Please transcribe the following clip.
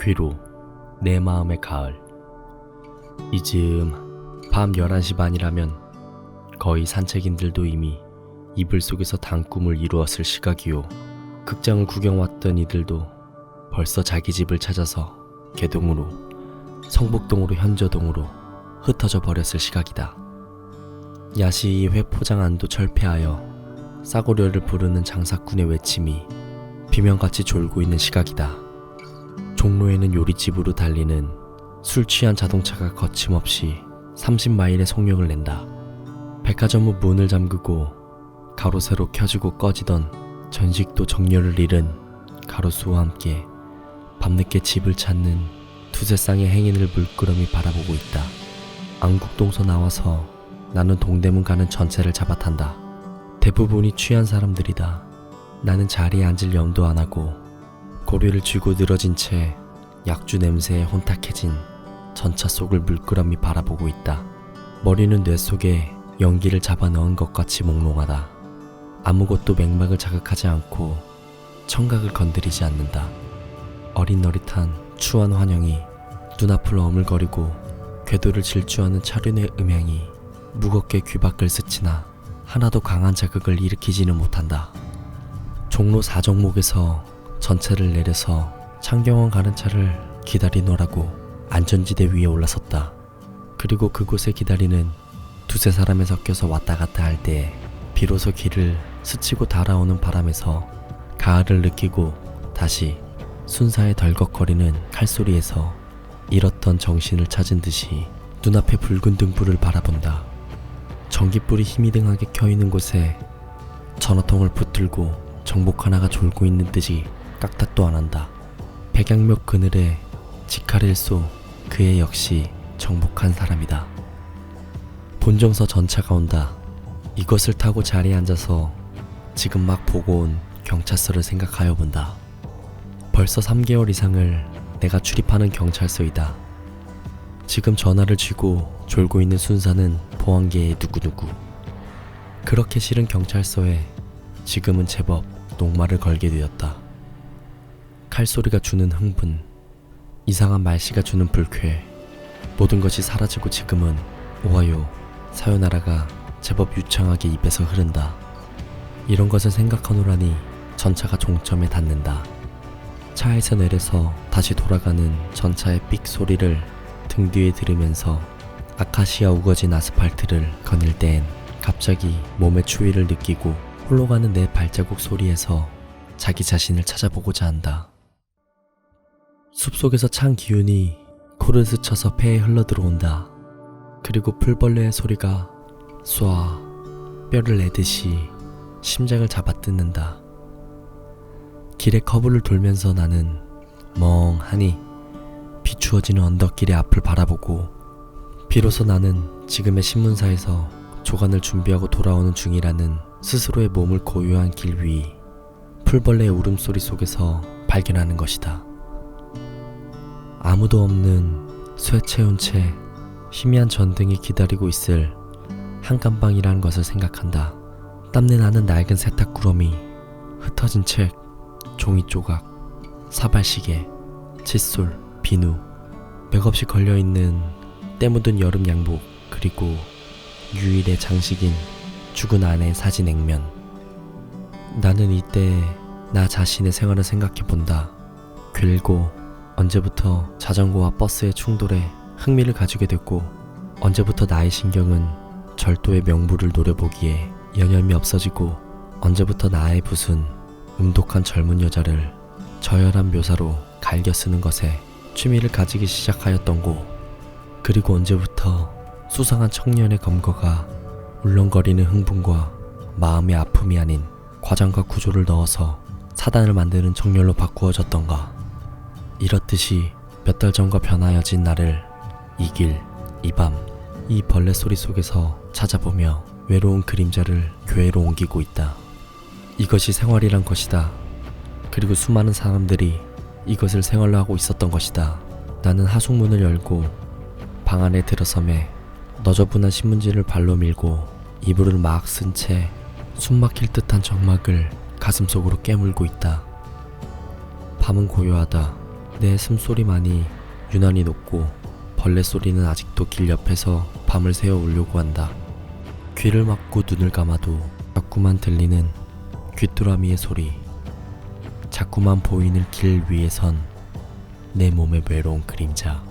귀로 내 마음의 가을. 이즈음 밤 11시 반이라면 거의 산책인들도 이미 이불 속에서 단 꿈을 이루었을 시각이요. 극장을 구경 왔던 이들도 벌써 자기 집을 찾아서 개동으로 성북동으로 현저동으로 흩어져 버렸을 시각이다. 야시 회포장 안도 철폐하여 싸구려를 부르는 장사꾼의 외침이 비명같이 졸고 있는 시각이다. 종로에는 요리집으로 달리는 술 취한 자동차가 거침없이 30마일의 속력을 낸다. 백화점은 문을 잠그고 가로세로 켜지고 꺼지던 전식도 정열을 잃은 가로수와 함께 밤늦게 집을 찾는 두세 쌍의 행인을 물끄러미 바라보고 있다. 안국동서 나와서 나는 동대문 가는 전체를 잡아탄다. 대부분이 취한 사람들이다. 나는 자리에 앉을 염도 안 하고 고리를 쥐고 늘어진 채 약주 냄새에 혼탁해진 전차 속을 물끄러미 바라보고 있다. 머리는 뇌 속에 연기를 잡아 넣은 것 같이 몽롱하다. 아무것도 맥락을 자극하지 않고 청각을 건드리지 않는다. 어린너릿한 추한 환영이 눈앞을 어물거리고 궤도를 질주하는 차륜의 음향이 무겁게 귀 밖을 스치나 하나도 강한 자극을 일으키지는 못한다. 종로 4종목에서 전차를 내려서 창경원 가는 차를 기다리노라고 안전지대 위에 올라섰다. 그리고 그곳에 기다리는 두세 사람에 섞여서 왔다 갔다 할 때에 비로소 길을 스치고 달아오는 바람에서 가을을 느끼고 다시 순사에 덜컥거리는 칼소리에서 잃었던 정신을 찾은 듯이 눈앞에 붉은 등불을 바라본다. 전깃불이 희미등하게 켜있는 곳에 전화통을 붙들고 정복 하나가 졸고 있는 듯이 깍닥도 안 한다. 백양목 그늘에 쏘 그의 역시 정복한 사람이다. 본정서 전차가 온다. 이것을 타고 자리에 앉아서 지금 막 보고 온 경찰서를 생각하여 본다. 벌써 3개월 이상을 내가 출입하는 경찰서이다. 지금 전화를 쥐고 졸고 있는 순사는 보안계의 누구누구. 그렇게 싫은 경찰서에 지금은 제법 녹말을 걸게 되었다. 칼소리가 주는 흥분, 이상한 말씨가 주는 불쾌, 모든 것이 사라지고 지금은 오하요, 사요나라가 제법 유창하게 입에서 흐른다. 이런 것을 생각하노라니 전차가 종점에 닿는다. 차에서 내려서 다시 돌아가는 전차의 삑 소리를 등 뒤에 들으면서 아카시아 우거진 아스팔트를 거닐 땐 갑자기 몸의 추위를 느끼고 홀로 가는 내 발자국 소리에서 자기 자신을 찾아보고자 한다. 숲속에서 찬 기운이 코를 스쳐서 폐에 흘러 들어온다. 그리고 풀벌레의 소리가 쏴 뼈를 내듯이 심장을 잡아뜯는다. 길의 커브를 돌면서 나는 멍하니 비추어지는 언덕길의 앞을 바라보고 비로소 나는 지금의 신문사에서 조간을 준비하고 돌아오는 중이라는 스스로의 몸을 고요한 길 위 풀벌레의 울음소리 속에서 발견하는 것이다. 아무도 없는 쇠 채운 채 희미한 전등이 기다리고 있을 한간방이라는 것을 생각한다. 땀내 나는 낡은 세탁 구러미, 흩어진 책, 종이 조각, 사발 시계, 칫솔, 비누, 맥없이 걸려있는 때 묻은 여름 양복, 그리고 유일의 장식인 죽은 아내의 사진 액면. 나는 이때 나 자신의 생활을 생각해 본다. 길고 언제부터 자전거와 버스의 충돌에 흥미를 가지게 됐고 언제부터 나의 신경은 절도의 명부를 노려보기에 여념이 없어지고 언제부터 나의 붓은 음독한 젊은 여자를 저열한 묘사로 갈겨 쓰는 것에 취미를 가지기 시작하였던고 그리고 언제부터 수상한 청년의 검거가 울렁거리는 흥분과 마음의 아픔이 아닌 과장과 구조를 넣어서 사단을 만드는 정렬로 바꾸어졌던가 이렇듯이 몇 달 전과 변하여진 나를 이 길, 이 밤, 이 벌레 소리 속에서 찾아보며 외로운 그림자를 교회로 옮기고 있다. 이것이 생활이란 것이다. 그리고 수많은 사람들이 이것을 생활로 하고 있었던 것이다. 나는 하숙문을 열고 방 안에 들어섬에 너저분한 신문지를 발로 밀고 이불을 막 쓴 채 숨막힐 듯한 정막을 가슴속으로 깨물고 있다. 밤은 고요하다. 내 숨소리만이 유난히 높고 벌레 소리는 아직도 길 옆에서 밤을 새워 울려고 한다. 귀를 막고 눈을 감아도 자꾸만 들리는 귀뚜라미의 소리. 자꾸만 보이는 길 위에 선 내 몸의 외로운 그림자.